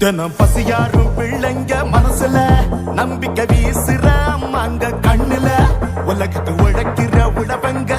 தினம் பசியாரும் பிள்ளைங்க மனசுல நம்பிக்கை வீசுற அம்மாங்க கண்ணுல. உலகத்தை உழைக்கிற உழவங்க